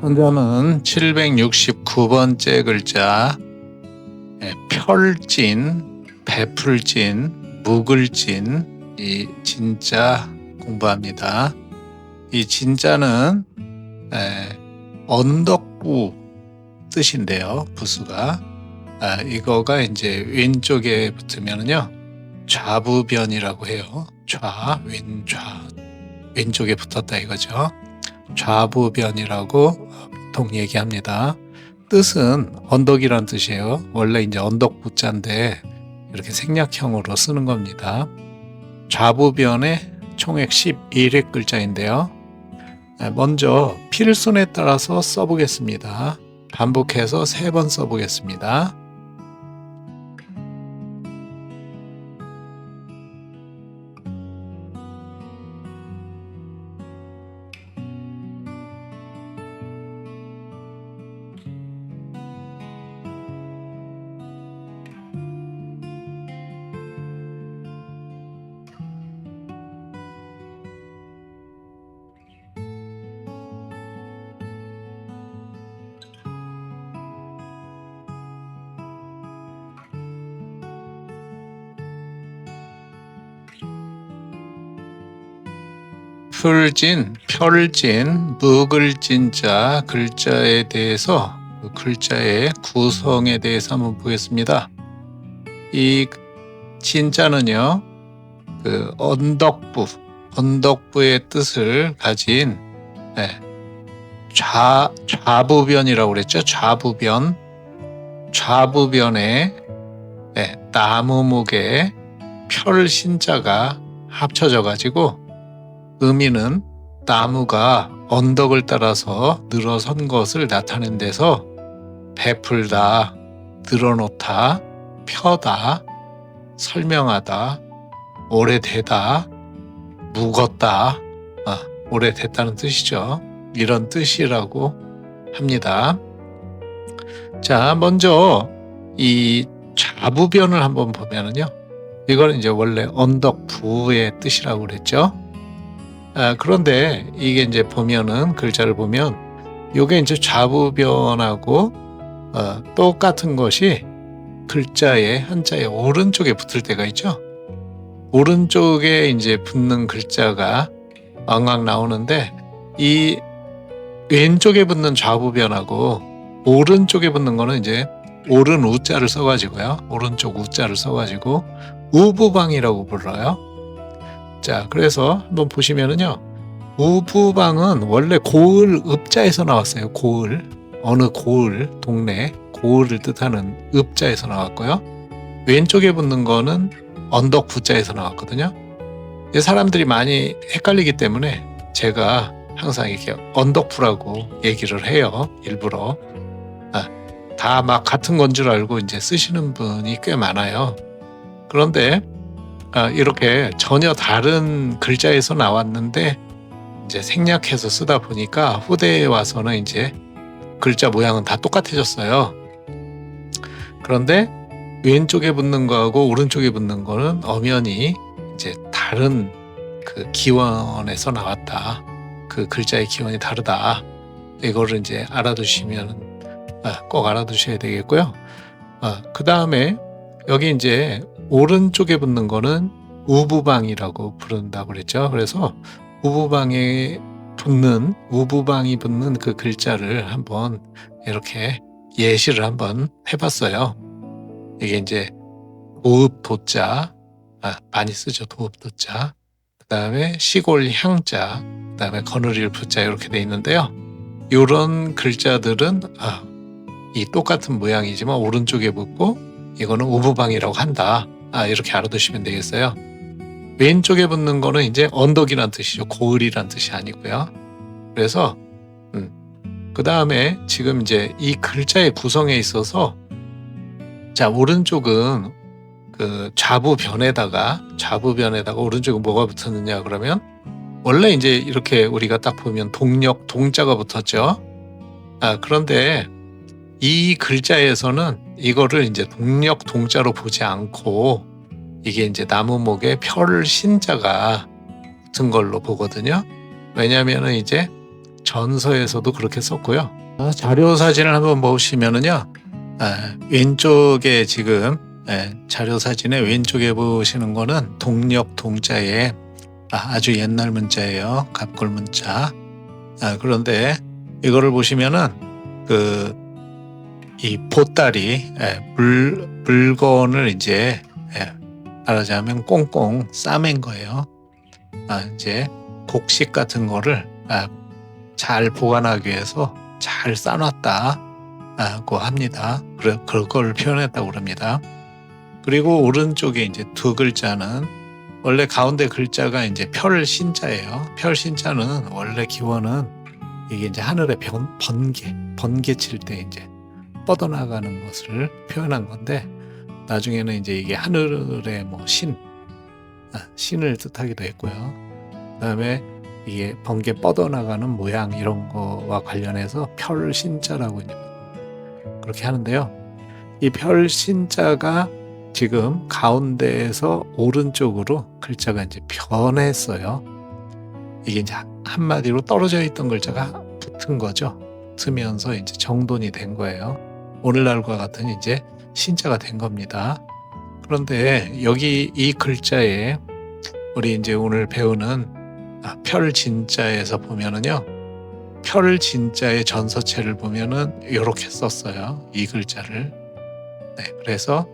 현재는 769번째 글자 예, 펼진, 베풀진, 묵을진 이 진짜 공부합니다. 이 진짜는 에, 언덕부 뜻인데요. 부수가 아, 이거가 이제 왼쪽에 붙으면은요 좌부변이라고 해요. 좌, 왼좌 왼쪽에 붙었다 이거죠. 좌부변이라고 보통 얘기합니다. 뜻은 언덕이란 뜻이에요. 원래 이제 언덕 부자인데 이렇게 생략형으로 쓰는 겁니다. 좌부변의 총액 11의 글자인데요. 네, 먼저 필순에 따라서 써보겠습니다. 반복해서 세 번 써보겠습니다. 풀진, 펼진, 묵을 진자 글자에 대해서 그 글자의 구성에 대해서 한번 보겠습니다. 이 진자는요, 그 언덕부, 언덕부의 뜻을 가진 네, 좌 좌부변이라고 그랬죠. 좌부변, 좌부변에 네, 나무목의 펼신자가 합쳐져 가지고 의미는 나무가 언덕을 따라서 늘어선 것을 나타낸 데서 베풀다, 늘어놓다, 펴다, 설명하다, 오래되다, 묵었다, 아, 오래됐다는 뜻이죠. 이런 뜻이라고 합니다. 자, 먼저 이 좌부변을 한번 보면은요. 이거는 이제 원래 언덕 부의 뜻이라고 그랬죠. 아, 그런데 이게 이제 보면은 글자를 보면 요게 이제 좌부변하고 어, 똑같은 것이 글자의 한자의 오른쪽에 붙을 때가 있죠. 오른쪽에 이제 붙는 글자가 왕왕 나오는데 이 왼쪽에 붙는 좌부변하고 오른쪽에 붙는 거는 이제 오른 우자를 써가지고요. 오른쪽 우자를 써가지고 우부방이라고 불러요. 자, 그래서 한번 보시면은요. 우부방은 원래 고을 읍자에서 나왔어요. 고을. 어느 고을, 동네, 고을을 뜻하는 읍자에서 나왔고요. 왼쪽에 붙는 거는 언덕 부자에서 나왔거든요. 사람들이 많이 헷갈리기 때문에 제가 항상 이렇게 언덕부라고 얘기를 해요. 일부러. 아, 다막 같은 건 줄 알고 이제 쓰시는 분이 꽤 많아요. 그런데 아, 이렇게 전혀 다른 글자에서 나왔는데 이제 생략해서 쓰다 보니까 후대에 와서는 이제 글자 모양은 다 똑같아졌어요. 그런데 왼쪽에 붙는 거하고 오른쪽에 붙는 거는 엄연히 이제 다른 그 기원에서 나왔다. 그 글자의 기원이 다르다. 이거를 이제 알아두시면 아, 꼭 알아두셔야 되겠고요. 아, 그 다음에 여기 이제 오른쪽에 붙는 거는 우부방이라고 부른다고 그랬죠. 그래서 우부방에 붙는 우부방이 붙는 그 글자를 한번 이렇게 예시를 한번 해봤어요. 이게 이제 도읍 도자 아, 많이 쓰죠. 도읍 도자. 그 다음에 시골 향자, 그 다음에 거느릴 부자 이렇게 돼 있는데요. 이런 글자들은 아, 이 똑같은 모양이지만 오른쪽에 붙고 이거는 우부방이라고 한다. 아, 이렇게 알아두시면 되겠어요. 왼쪽에 붙는 거는 이제 언덕이란 뜻이죠. 고을이란 뜻이 아니고요. 그래서 음, 그 다음에 지금 이제 이 글자의 구성에 있어서 자 오른쪽은 그 좌부변에다가 좌부변에다가 오른쪽에 뭐가 붙었느냐 그러면 원래 이제 이렇게 우리가 딱 보면 동력 동자가 붙었죠. 아 그런데 이 글자에서는 이거를 이제 동력 동자로 보지 않고 이게 이제 나무목에 펼 신자가 붙은 걸로 보거든요. 왜냐하면 이제 전서에서도 그렇게 썼고요. 아, 자료 사진을 한번 보시면은요, 아, 왼쪽에 지금 예, 자료 사진의 왼쪽에 보시는 거는 동력 동자의 아, 아주 옛날 문자예요. 갑골 문자. 아, 그런데 이거를 보시면은 그 이 보따리 예, 물 물건을 이제 예, 말하자면 꽁꽁 싸맨 거예요. 아, 이제 곡식 같은 거를 아, 잘 보관하기 위해서 잘 싸놨다고 합니다. 그래, 그걸 표현했다고 그럽니다. 그리고 오른쪽에 이제 두 글자는 원래 가운데 글자가 이제 펼 신자예요. 펼 신자는 원래 기원은 이게 이제 하늘에 변, 번개, 번개 칠 때 이제 뻗어나가는 것을 표현한 건데 나중에는 이제 이게 하늘의 뭐 신, 아, 신을 뜻하기도 했고요. 그 다음에 이게 번개 뻗어나가는 모양 이런 거와 관련해서 펼신자라고 이제 그렇게 하는데요. 이 펼신자가 지금 가운데에서 오른쪽으로 글자가 이제 변했어요. 이게 이제 한마디로 떨어져 있던 글자가 붙은 거죠. 붙으면서 이제 정돈이 된 거예요. 오늘날과 같은 이제 신자가 된 겁니다. 그런데 여기 이 글자에 우리 이제 오늘 배우는 아, 펼진자에서 보면은요. 펼진자의 전서체를 보면은 이렇게 썼어요. 이 글자를. 네, 그래서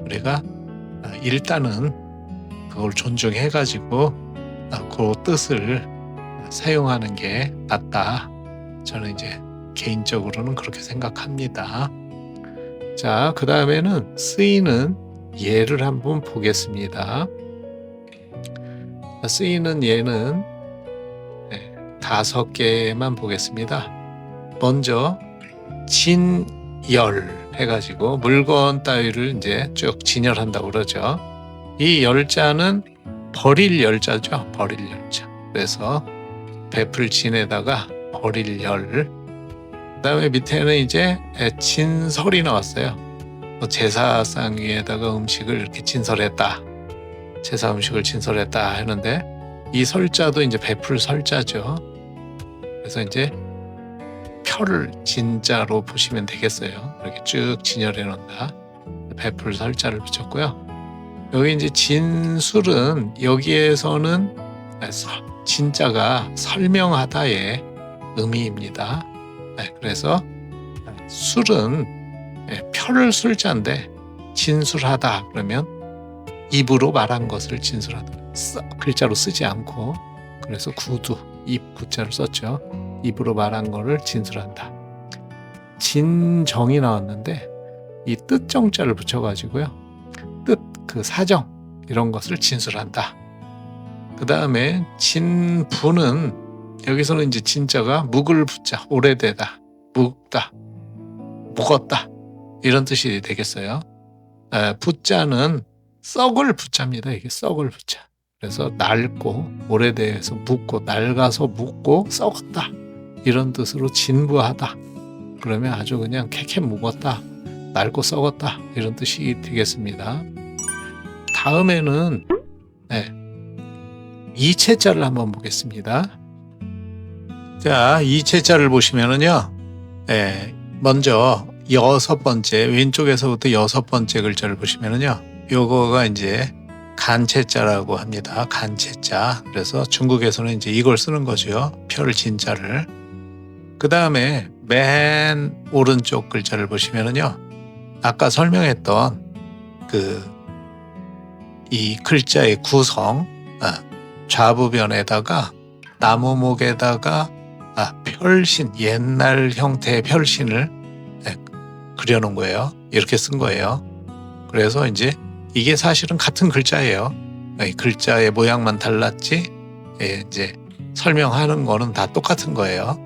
우리가 아, 일단은 그걸 존중해 가지고 아, 그 뜻을 사용하는 게 낫다. 저는 이제 개인적으로는 그렇게 생각합니다. 자, 그 다음에는 쓰이는 예를 한번 보겠습니다. 쓰이는 예는 네, 다섯 개만 보겠습니다. 먼저 진열 해가지고 물건 따위를 이제 쭉 진열한다고 그러죠. 이 열자는 버릴 열자죠. 버릴 열자. 그래서 베풀 진에다가 버릴 열. 그다음에 밑에는 이제 진설이 나왔어요. 뭐 제사상 위에다가 음식을 이렇게 진설했다. 제사 음식을 진설했다 하는데 이 설자도 이제 베풀 설자죠. 그래서 이제 표를 진자로 보시면 되겠어요. 이렇게 쭉 진열해 놓는다. 베풀 설자를 붙였고요. 여기 이제 진술은 여기에서는 진자가 설명하다의 의미입니다. 네, 그래서 술은 표를 술자인데 진술하다 그러면 입으로 말한 것을 진술하다. 글자로 쓰지 않고 그래서 구두 입 구자를 썼죠. 입으로 말한 거를 진술한다. 진정이 나왔는데 이 뜻정자를 붙여가지고요. 뜻 그 사정 이런 것을 진술한다. 그 다음에 진부는 여기서는 이제 진자가 묵을 붙자 오래되다 묵다 묵었다 이런 뜻이 되겠어요. 에, 붙자는 썩을 붙잡니다. 이게 썩을 붙자. 그래서 낡고 오래돼서 묵고 낡아서 묵고 썩었다 이런 뜻으로 진부하다. 그러면 아주 그냥 캐캐 묵었다, 낡고 썩었다 이런 뜻이 되겠습니다. 다음에는 네, 이체자를 한번 보겠습니다. 자, 이체자를 보시면은요, 네, 먼저 여섯 번째 왼쪽에서부터 여섯 번째 글자를 보시면은요, 요거가 이제 간체자라고 합니다. 간체자. 그래서 중국에서는 이제 이걸 쓰는 거죠. 펼 진자를. 그 다음에 맨 오른쪽 글자를 보시면은요. 아까 설명했던 그 이 글자의 구성, 아, 좌부변에다가 나무목에다가 아, 펼신 옛날 형태의 펼신을 네, 그려놓은 거예요. 이렇게 쓴 거예요. 그래서 이제 이게 사실은 같은 글자예요. 글자의 모양만 달랐지 예, 이제 설명하는 거는 다 똑같은 거예요.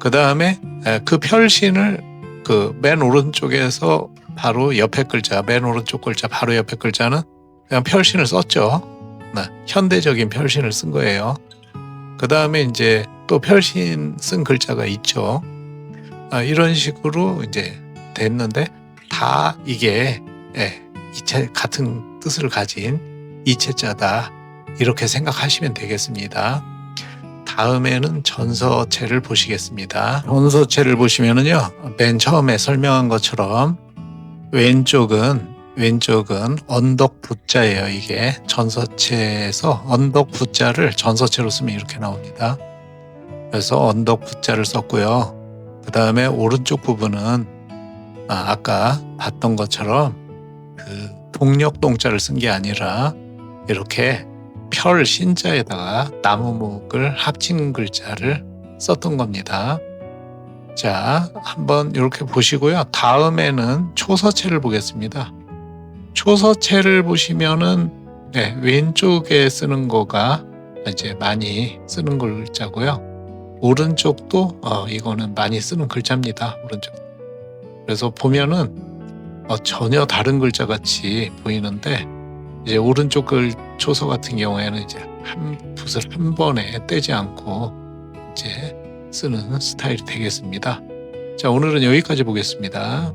그 다음에 그 펼신을 그 맨 오른쪽에서 바로 옆에 글자, 맨 오른쪽 글자 바로 옆에 글자는 그냥 펼신을 썼죠. 네, 현대적인 펼신을 쓴 거예요. 그 다음에 이제 또 펼신 쓴 글자가 있죠. 아, 이런 식으로 이제 됐는데 다 이게 예, 이체 같은 뜻을 가진 이체자다 이렇게 생각하시면 되겠습니다. 다음에는 전서체를 보시겠습니다. 전서체를 보시면은요, 맨 처음에 설명한 것처럼 왼쪽은 왼쪽은 언덕 부자예요. 이게 전서체에서 언덕 부자를 전서체로 쓰면 이렇게 나옵니다. 그래서 언덕 부자를 썼고요. 그 다음에 오른쪽 부분은 아, 아까 봤던 것처럼 그 동력 동자를 쓴 게 아니라 이렇게 펼 신자에다가 나무목을 합친 글자를 썼던 겁니다. 자, 한번 이렇게 보시고요. 다음에는 초서체를 보겠습니다. 초서체를 보시면은 네, 왼쪽에 쓰는 거가 이제 많이 쓰는 글자고요. 오른쪽도 어, 이거는 많이 쓰는 글자입니다. 오른쪽. 그래서 보면은 어, 전혀 다른 글자 같이 보이는데 이제 오른쪽 글 초서 같은 경우에는 이제 한 붓을 한 번에 떼지 않고 이제 쓰는 스타일이 되겠습니다. 자, 오늘은 여기까지 보겠습니다.